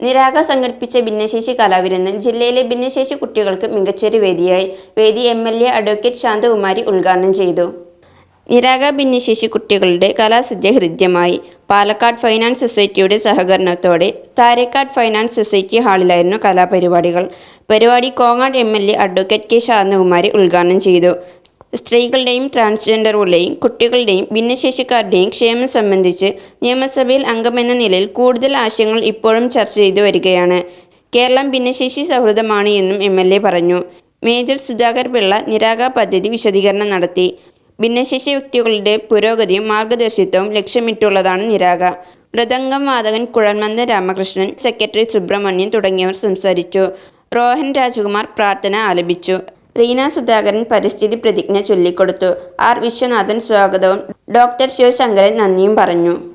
നിരാഗ സംഘടിപ്പിച്ച ഭിന്നശേഷി കലാവിരുന്ന് ജില്ലയിലെ ഭിന്നശേഷി കുട്ടികൾക്ക് മികച്ചൊരു വേദിയായി വേദി M L A advocate Santhakumari ഉദ്ഘാടനം ചെയ്തു. നിരാഗ ഭിന്നശേഷി കുട്ടികളുടെ കലാസദ്യ ഹൃദ്യമായി പാലക്കാട് ഫൈനാൻസ് സൊസൈറ്റിയുടെ സഹകരണത്തോടെ താരേക്കാട് ഫൈനാൻസ് സൊസൈറ്റി ഹാളിലായിരുന്നു കലാപരിപാടികൾ. പരിപാടി Kongad M L A advocate K Santhakumari ഉദ്ഘാടനം ചെയ്തു. സ്ത്രീകളുടെയും ട്രാൻസ്ജെൻഡറുകളുടെയും കുട്ടികളുടെയും ഭിന്നശേഷിക്കാരുടെയും ക്ഷേമം സംബന്ധിച്ച് നിയമസഭയിൽ അംഗമെന്ന നിലയിൽ കൂടുതൽ ആശയങ്ങൾ ഇപ്പോഴും ചർച്ച ചെയ്തു വരികയാണ്. കേരളം ഭിന്നശേഷി സൗഹൃദമാണ് എന്നും എം എൽ എ പറഞ്ഞു. മേജർ സുധാകർ പിള്ള നിരാക പദ്ധതി വിശദീകരണം നടത്തി. ഭിന്നശേഷി വ്യക്തികളുടെ പുരോഗതിയും മാർഗദർശിത്വവും ലക്ഷ്യമിട്ടുള്ളതാണ് നിരാക. മൃദംഗം വാദകൻ കുഴൽമന്ദ രാമകൃഷ്ണൻ സെക്രട്ടറി സുബ്രഹ്മണ്യൻ തുടങ്ങിയവർ സംസാരിച്ചു. റോഹൻ രാജകുമാർ പ്രാർത്ഥന ആലപിച്ചു. റീന സുധാകരൻ പരിസ്ഥിതി പ്രതിജ്ഞ ചൊല്ലിക്കൊടുത്തു. ആർ. വിശ്വനാഥൻ സ്വാഗതവും ഡോക്ടർ ശിവശങ്കരൻ നന്ദിയും പറഞ്ഞു.